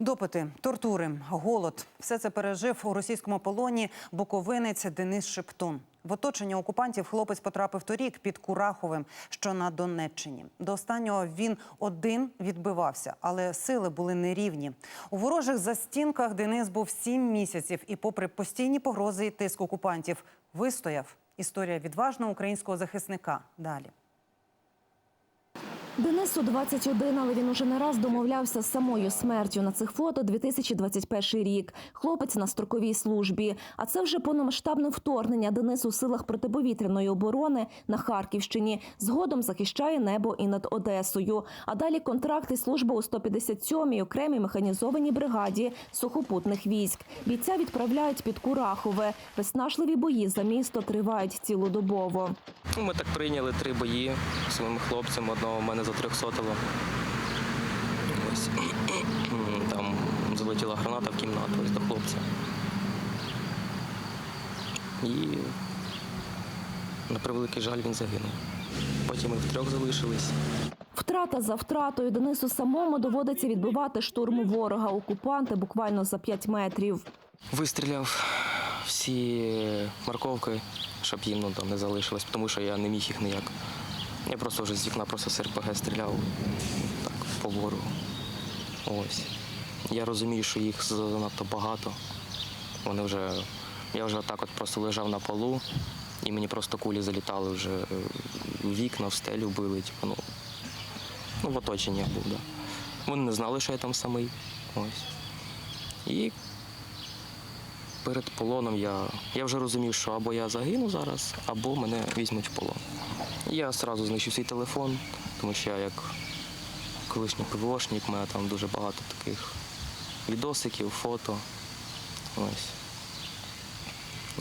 Допити, тортури, голод все це пережив у російському полоні буковинець Денис Шептун. В оточення окупантів хлопець потрапив торік під Кураховим, що на Донеччині. До останнього він один відбивався, але сили були нерівні. У ворожих застінках Денис був сім місяців, і, попри постійні погрози і тиск окупантів, вистояв. Історія відважного українського захисника. Далі. Денису 21, але він уже не раз домовлявся з самою смертю. На цих фото 2021 рік. Хлопець на строковій службі. А це вже повномасштабне вторгнення Денис у силах протиповітряної оборони на Харківщині. Згодом захищає небо і над Одесою. А далі контракт і служба у 157-й окремій механізованій бригаді сухопутних військ. Бійця відправляють під Курахове. Виснажливі бої за місто тривають цілодобово. Ну, Ми так прийняли три бої з своїм хлопцем. Одного в мене за 300-го. Ось. Там залетіла граната в кімнату ось до хлопця. І на превеликий жаль він загинув. Потім ми втрьох залишились. Втрата за втратою Денису самому доводиться відбивати штурм ворога. Окупанти буквально за 5 метрів. Вистріляв всі морковки, щоб їм ну, там не залишилось, тому що я не міг їх ніяк. Я просто вже з вікна просто з РПГ стріляв так, по ворогу. Ось. Я розумію, що їх занадто багато. Вони вже. Я вже так от просто лежав на полу, і мені просто кулі залітали вже е, в вікна, в стелю били. Типу, ну, ну, в оточенні був, Да. Вони не знали, що я там самий. Ось. І перед полоном я, я вже розумів, що або я загину зараз, або мене візьмуть в полон. Я одразу знищив свій телефон, тому що я як колишній ПВОшник, у мене там дуже багато таких відосиків, фото. Ось.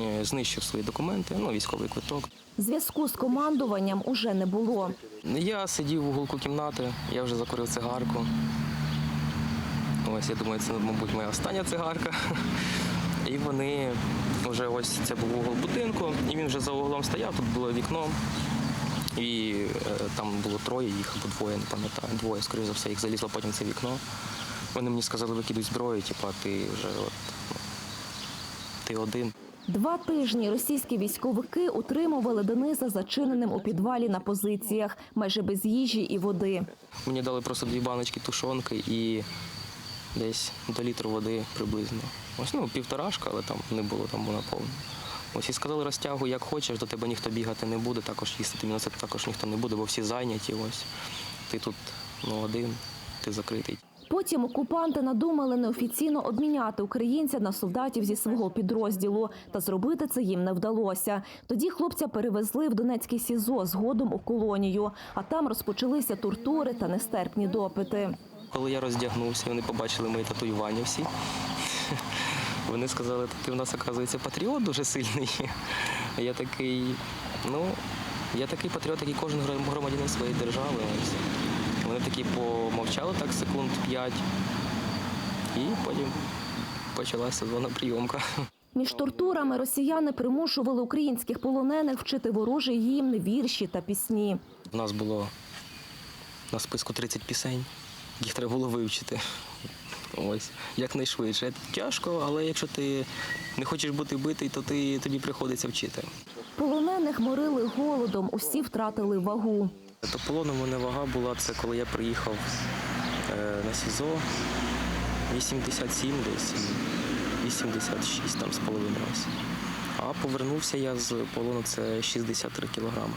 Я знищив свої документи, ну, військовий квиток. Зв'язку з командуванням уже не було. Я сидів в уголку кімнати, я вже закурив цигарку. Ось, я думаю, це, мабуть, моя остання цигарка. І вони вже ось це був угол будинку, і він вже за углом стояв, тут було вікно. І е, там було троє їх або двоє, не пам'ятаю. Двоє, скоріш за все, їх залізло потім це вікно. Вони мені сказали, викидуй зброю, типу, ти вже от, ти один. Два тижні російські військовики утримували Дениса зачиненим у підвалі на позиціях, майже без їжі і води. Мені дали просто дві баночки тушонки і десь до літру води приблизно. Ось ну півторашка, але там не було, там було повно. Ось і сказали, розтягуй як хочеш, до тебе ніхто бігати не буде, також їсти тобі це також ніхто не буде, бо всі зайняті. Ось ти тут ну, один, ти закритий. Потім окупанти надумали неофіційно обміняти українця на солдатів зі свого підрозділу, та зробити це їм не вдалося. Тоді хлопця перевезли в Донецький СІЗО згодом у колонію, а там розпочалися тортури та нестерпні допити. Коли я роздягнувся, вони побачили мої татуювання всі. Вони сказали, ти в нас, оказується, патріот дуже сильний. Я такий, ну, я такий патріот, як і кожен громадянин своєї держави. Вони такі помовчали так секунд п'ять. І потім почалася зона прийомка. Між тортурами росіяни примушували українських полонених вчити ворожий гімн, вірші та пісні. У нас було на списку 30 пісень, їх треба було вивчити. Ось, якнайшвидше. Тяжко, але якщо ти не хочеш бути битий, то ти, тобі приходиться вчити. Полонених морили голодом, усі втратили вагу. То полоном у мене вага була, це коли я приїхав е, на СІЗО 87 десь, 86 там з половиною. А повернувся я з полону це 63 кілограми.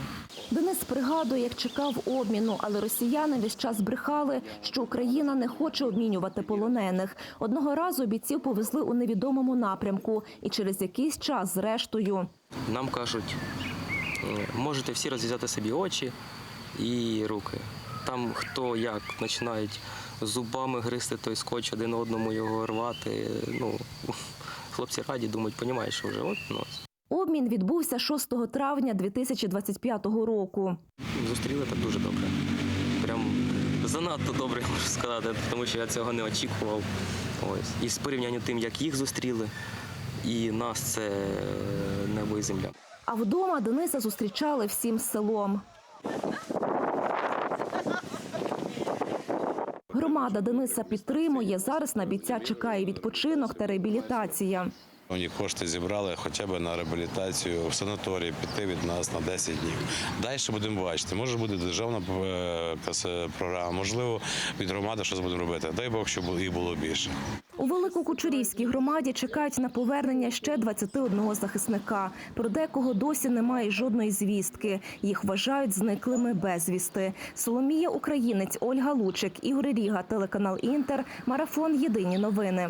Денис пригадує, як чекав обміну, але росіяни весь час брехали, що Україна не хоче обмінювати полонених. Одного разу бійців повезли у невідомому напрямку, і через якийсь час, зрештою, Нам кажуть, е, можете всі розв'язати собі очі і руки. Там хто як починають зубами гризти той скотч, один одному його рвати. Ну, хлопці раді думають, понімаєш, що вже от ну, обмін відбувся 6 травня 2025 року. зустріли так дуже добре. Прям занадто добре, можу сказати, тому що я цього не очікував. Ось. І з порівнянням тим, як їх зустріли, і нас це небо і земля. А вдома Дениса зустрічали всім селом. Громада Дениса підтримує. Зараз на бійця чекає відпочинок та реабілітація. Вони кошти зібрали хоча б на реабілітацію в санаторії піти від нас на 10 днів. Далі будемо бачити. Може буде державна е, програма, можливо, від громади щось будемо робити. Дай Бог, щоб і було більше. У Великокучурівській громаді чекають на повернення ще 21 захисника. Про декого досі немає жодної звістки. Їх вважають зниклими безвісти. Соломія Українець, Ольга Лучик, Ігор Ріга, телеканал Інтер, марафон Єдині новини.